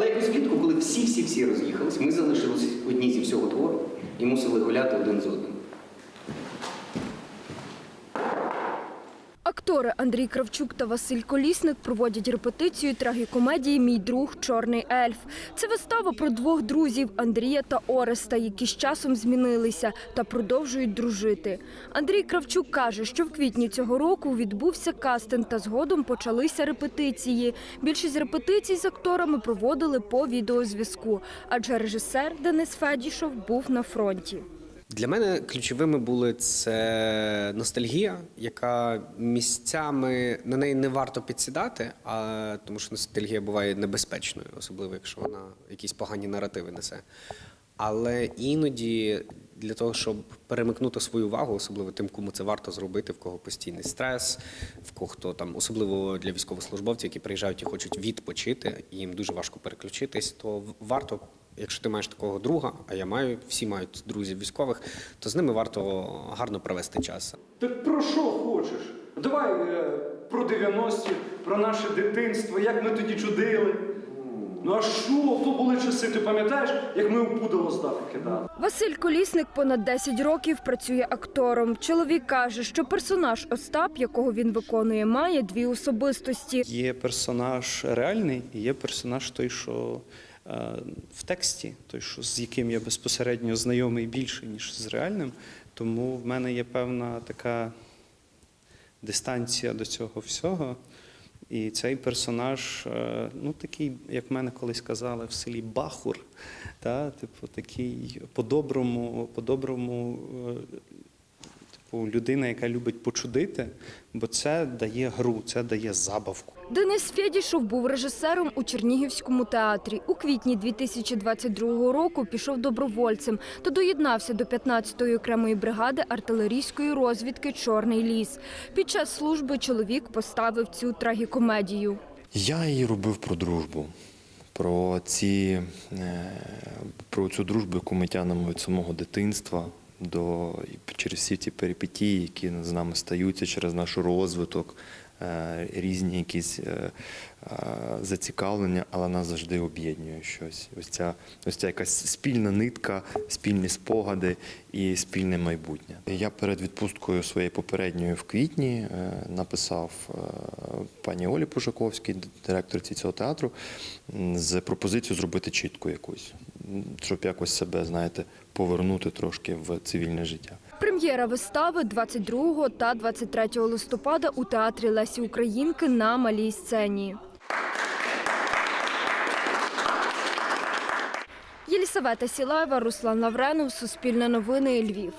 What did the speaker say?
Але якось влітку, коли всі-всі-всі роз'їхались, ми залишились одні зі всього двору і мусили гуляти один з одним. Актори Андрій Кравчук та Василь Колісник проводять репетицію трагікомедії Мій друг Чорний ельф. Це вистава про двох друзів Андрія та Ореста, які з часом змінилися та продовжують дружити. Андрій Кравчук каже, що в квітні цього року відбувся кастинг та згодом почалися репетиції. Більшість репетицій з акторами проводили по відеозв'язку, адже режисер Денис Федішов був на фронті. Для мене ключовими були це ностальгія, яка місцями на неї не варто підсідати, а тому що ностальгія буває небезпечною, особливо якщо вона якісь погані наративи несе. Але іноді для того, щоб перемикнути свою увагу, особливо тим, кому це варто зробити, в кого постійний стрес, в кого хто там, особливо для військовослужбовців, які приїжджають і хочуть відпочити, і їм дуже важко переключитись, то варто, якщо ти маєш такого друга, а я маю, всі мають друзів військових, то з ними варто гарно провести час. Так про що хочеш? Давай е, про 90-ті, про наше дитинство, як ми тоді чудили. Ну а що, то були часи, ти пам'ятаєш, як ми у пудало з даху кидали? Василь Колісник понад 10 років працює актором. Чоловік каже, що персонаж Остап, якого він виконує, має дві особистості. Є персонаж реальний і є персонаж той, що в тексті, той, що з яким я безпосередньо знайомий більше, ніж з реальним. Тому в мене є певна така дистанція до цього всього. І цей персонаж, е, ну такий, як мене колись казали в селі Бахур, та, типу, такий по-доброму, по-доброму, е, типу, людина, яка любить почудити, бо це дає гру, це дає забавку. Денис Фєдішов був режисером у Чернігівському театрі. У квітні 2022 року пішов добровольцем та доєднався до 15-ї окремої бригади артилерійської розвідки Чорний ліс. Під час служби чоловік поставив цю трагікомедію. Я її робив про дружбу, про, ці, е, про цю дружбу, яку ми тянемо від самого дитинства до, через всі ці перипетії, які з нами стаються через наш розвиток, е, різні якісь е, е, зацікавлення, але нас завжди об'єднує щось. Ось ця, ось ця якась спільна нитка, спільні спогади і спільне майбутнє. Я перед відпусткою своєю попередньою в квітні написав пані Олі Пушаковській, директорці цього театру, з пропозицією зробити чітку якусь, щоб якось себе, знаєте, повернути трошки в цивільне життя. Прем'єра вистави 22 та 23 листопада у театрі Лесі Українки на малій сцені. Єлісавета Сілаєва, Руслан Лавренов, Суспільне новини, Львів.